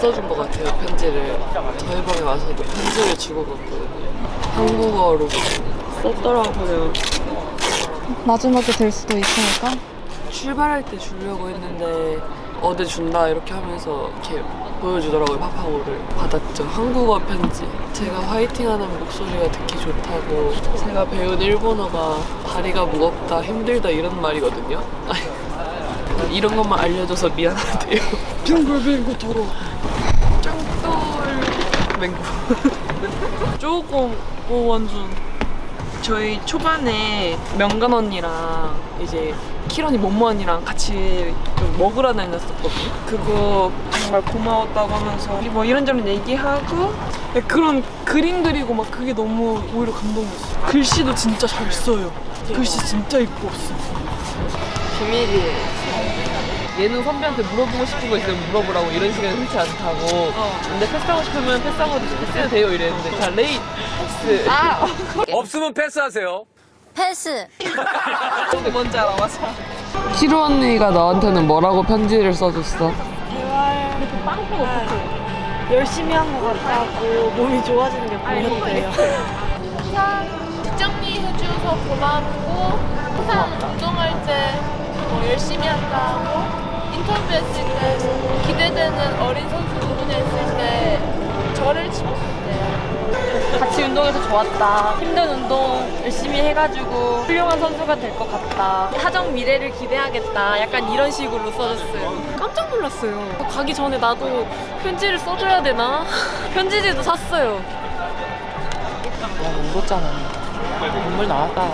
써준 것 같아요 편지를. 저희 방에 와서도 편지를 주고 갔거든요 한국어로 썼더라고요. 마지막에 될 수도 있으니까. 출발할 때 주려고 했는데 어제 준다 이렇게 하면서 이렇게 보여주더라고요 파파고를. 받았죠. 한국어 편지. 제가 화이팅하는 목소리가 듣기 좋다고. 제가 배운 일본어가 다리가 무겁다 힘들다 이런 말이거든요. 이런 것만 알려줘서 미안하대요. 빙글빙글 도로 맹구 조금 오 완전 저희 초반에 명간 언니랑 이제 킬 언니 모모 언니랑 같이 좀 먹으러 다녔었거든요. 그거 정말 고마웠다고 하면서 뭐 이런저런 얘기하고 그런 그림 그리고 막 그게 너무 오히려 감동이었어요. 글씨도 진짜 잘 써요. 글씨 진짜 이뻤어. 비밀이에요. 얘는 선배한테 물어보고 싶은 거 있으면 물어보라고 이런 식은 흔치 않다고 근데 패스하고 싶으면 패스하고 패스해도 돼요 이랬는데 자 레이 패스 없으면 패스하세요. 패스. 뭔지 알아 맞아 키루 언니가 너한테는 뭐라고 편지를 써줬어? 열심히 한 것 같다고 몸이 좋아지는 게 보였대요. 뒷정리 해줘서 고맙고 항상 운동할 때 뭐 열심히 한다고 인터뷰했을 때 기대되는 어린 선수 누구냐 했을 때 저를 집었대요. 같이 운동해서 좋았다. 힘든 운동 열심히 해가지고 훌륭한 선수가 될 것 같다. 하정 미래를 기대하겠다. 약간 이런 식으로 써줬어요. 깜짝 놀랐어요. 가기 전에 나도 편지를 써줘야 되나? 편지지도 샀어요. 울었잖아. 눈물 나왔다.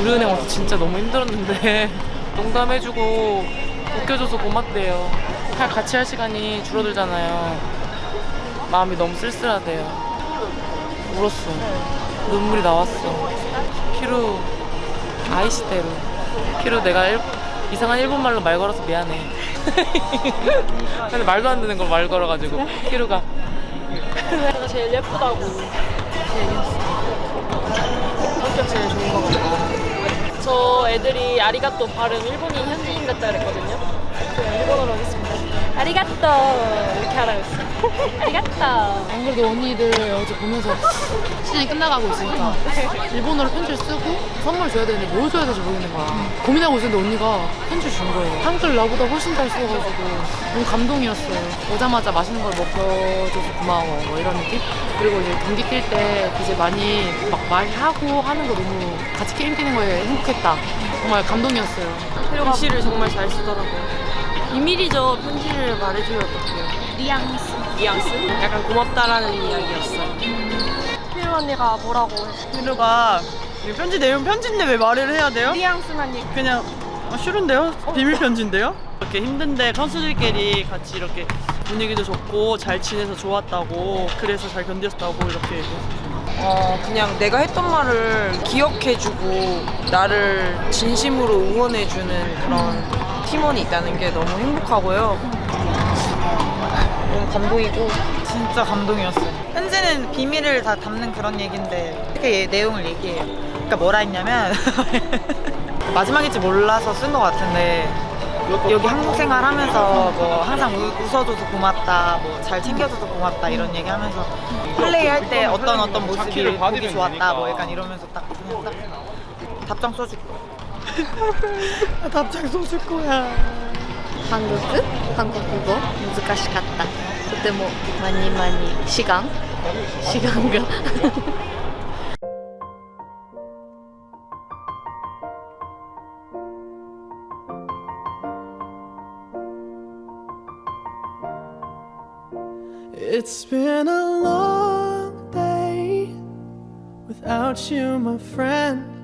우리은행 와서 진짜 너무 힘들었는데 농담해주고 웃겨줘서 고맙대요. 할 같이 할 시간이 줄어들잖아요. 마음이 너무 쓸쓸하대요. 울었어. 눈물이 나왔어. 키루 아이시대로. 키루 내가 일- 이상한 일본 말로 말 걸어서 미안해. 근데 말도 안 되는 걸 말 걸어가지고 키루가 제가 제일 예쁘다고 얘기했어요. 성격 제일 좋은 것 같다. 저 애들이 아리가또 발음 일본인 현지인 같다 그랬거든요. 일본어로 하겠습니다. 아리가또 이렇게 하라고 했어요. 아리가또. 안 그래도 언니들 어제 보면서 시즌이 끝나가고 있으니까 일본어로 편지를 쓰고 선물 줘야 되는데 뭘 줘야 될지 모르겠는 거야. 고민하고 있었는데 언니가 편지 준 거예요. 한글 나보다 훨씬 잘 써가지고 너무 감동이었어요. 오자마자 맛있는 걸 먹여줘서 고마워 뭐 이런 느낌? 그리고 이제 경기 뛸 때 이제 많이 막 말하고 하는 거 너무 같이 게임 뛰는 거에 행복했다. 정말 감동이었어요. 글씨를 정말 잘 쓰더라고요. 비밀이죠. 편지를 말해주면 어떡해요. 뉘앙스. 뉘앙스? 약간 고맙다라는 이야기였어요. 피루 언니가 뭐라고 했어? 피루가 이거 편지 내용 편지인데 왜 말을 해야 돼요? 뉘앙스만 얘기. 그냥 어, 싫은데요? 비밀 편지인데요? 이렇게 힘든데 선수들끼리 같이 이렇게 분위기도 좋고 잘 지내서 좋았다고 그래서 잘 견뎠다고 이렇게 얘기해요. 어, 그냥 내가 했던 말을 기억해주고 나를 진심으로 응원해주는 그런 팀원이 있다는 게 너무 행복하고요. 너무 감동이고 진짜 감동이었어요. 편지는 비밀을 다 담는 그런 얘기인데 이렇게 얘- 내용을 얘기해요. 그러니까 뭐라 했냐면 마지막일지 몰라서 쓴 것 같은데 여기 한국 생활하면서 뭐 항상 우- 웃어줘서 고맙다, 뭐 잘 챙겨줘서 고맙다 이런 얘기하면서 플레이 할 때 어떤 어떤 모습이 보기 좋았다, 뭐 약간 이러면서 딱 그냥 딱 답장 써 たっちゃんそうすっごや韓国？韓国語？難しかった。とてもまにまに志願志願が。It's been a long day without you, my friend.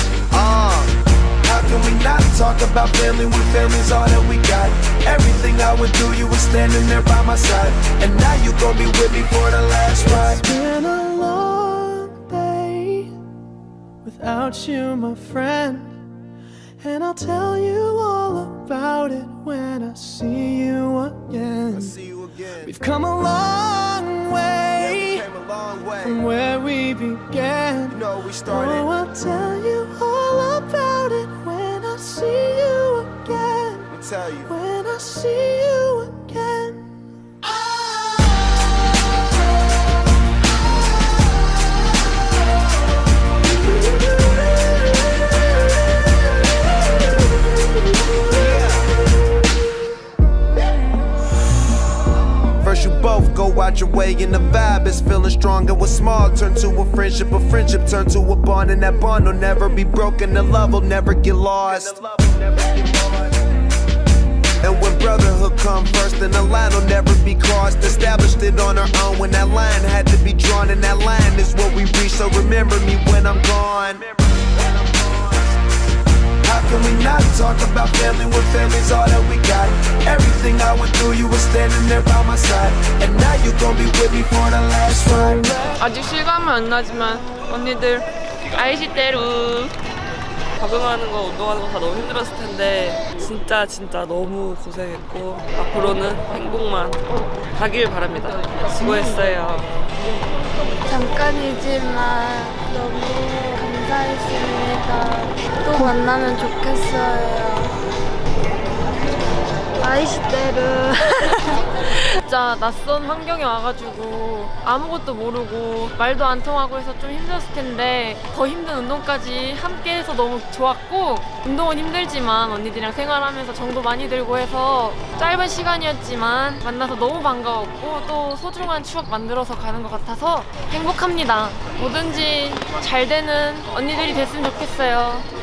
Can we not talk about family when family's all that we got? Everything I went through, you were standing there by my side. And now you gon' be with me for the last ride. It's been a long day without you, my friend. And I'll tell you all about it when I see you again. See you again. We've come a long way Came a long way. from where we began. You know we started. Oh, I'll tell you see you again. Let me tell you. When I see you out your way, and the vibe is feeling strong. And what's small turn to a friendship, a friendship turn to a bond, and that bond will never be broken. The love will never get lost. And when brotherhood come first, then the line will never be crossed. Established it on our own when that line had to be drawn, and that line is what we reach. So remember me when I'm gone. Can we not talk about family when family's all that we got? Everything I went through, you were standing there by my side. And now you gon' be with me for the last ride. 아직 실감은 안 나지만 언니들 아이시대로 적응하는 거 운동하는 거 다 너무 힘들었을 텐데 진짜 진짜 너무 고생했고 앞으로는 행복만 가길 바랍니다. 수고했어요. 잠깐이지만 너무 감사했습니다. 또 만나면 좋겠어요. 아이시대로. 진짜 낯선 환경에 와가지고 아무것도 모르고 말도 안 통하고 해서 좀 힘들었을 텐데 더 힘든 운동까지 함께 해서 너무 좋았고 운동은 힘들지만 언니들이랑 생활하면서 정도 많이 들고 해서 짧은 시간이었지만 만나서 너무 반가웠고 또 소중한 추억 만들어서 가는 것 같아서 행복합니다. 뭐든지 잘 되는 언니들이 됐으면 좋겠어요.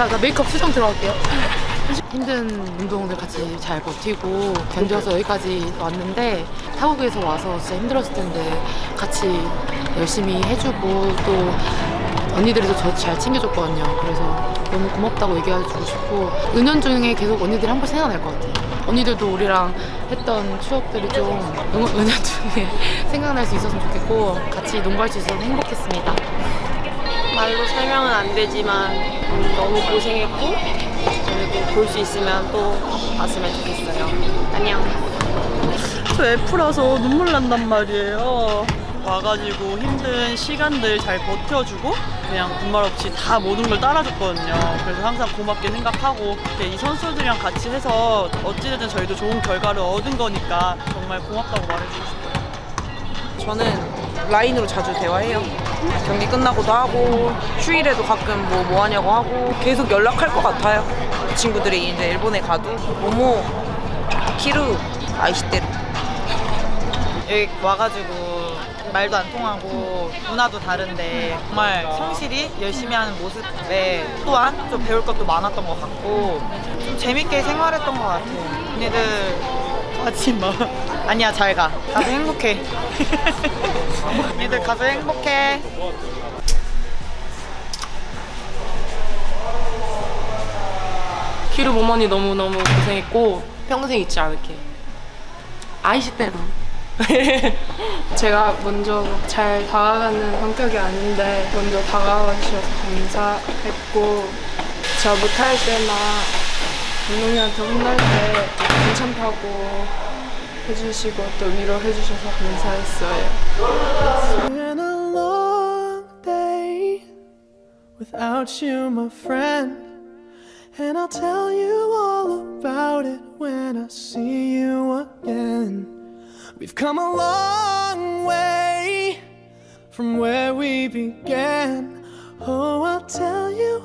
나, 나 메이크업 수정 들어갈게요. 힘든 운동들 같이 잘 버티고 견뎌서 여기까지 왔는데 타국에서 와서 진짜 힘들었을 텐데 같이 열심히 해주고 또 언니들도 저잘 챙겨줬거든요. 그래서 너무 고맙다고 얘기해주고 싶고 은연 중에 계속 언니들이 한 번씩 생각날 것 같아요. 언니들도 우리랑 했던 추억들이 좀 은- 은연 중에 생각날 수 있었으면 좋겠고 같이 농구할 수 있어서 행복했습니다. 말로 설명은 안 되지만 음, 너무 고생했고 그리고 볼 수 있으면 또 봤으면 좋겠어요. 안녕. 저 F라서 눈물 난단 말이에요. 와가지고 힘든 시간들 잘 버텨주고 그냥 군말 없이 다 모든 걸 따라줬거든요. 그래서 항상 고맙게 생각하고 이렇게 이 선수들이랑 같이 해서 어찌됐든 저희도 좋은 결과를 얻은 거니까 정말 고맙다고 말해주고 싶어요. 저는 라인으로 자주 대화해요. 경기 끝나고도 하고 휴일에도 가끔 뭐 뭐 하냐고 하고 계속 연락할 것 같아요. 그 친구들이 이제 일본에 가도 모모 키루 아이시테루 여기 와가지고 말도 안 통하고 문화도 다른데 정말 성실히 열심히 하는 모습에 또한 좀 배울 것도 많았던 것 같고 좀 재밌게 생활했던 것 같아요. 언니들 하지 마. 아니야 잘 가. 가서 행복해. 언니들 가서 행복해. 키루 모머니 너무너무 고생했고 평생 잊지 않을게. 아이시대로. 제가 먼저 잘 다가가는 성격이 아닌데 먼저 다가와 주셔서 감사했고 제가 못할 때나 감독님한테 혼날 때 괜찮다고 해주시고 또 위로해 주셔서 감사했어요. It's been a long day without you, my friend. And I'll tell you all about it when I see you again. We've come a long way from where we began. Oh, I'll tell you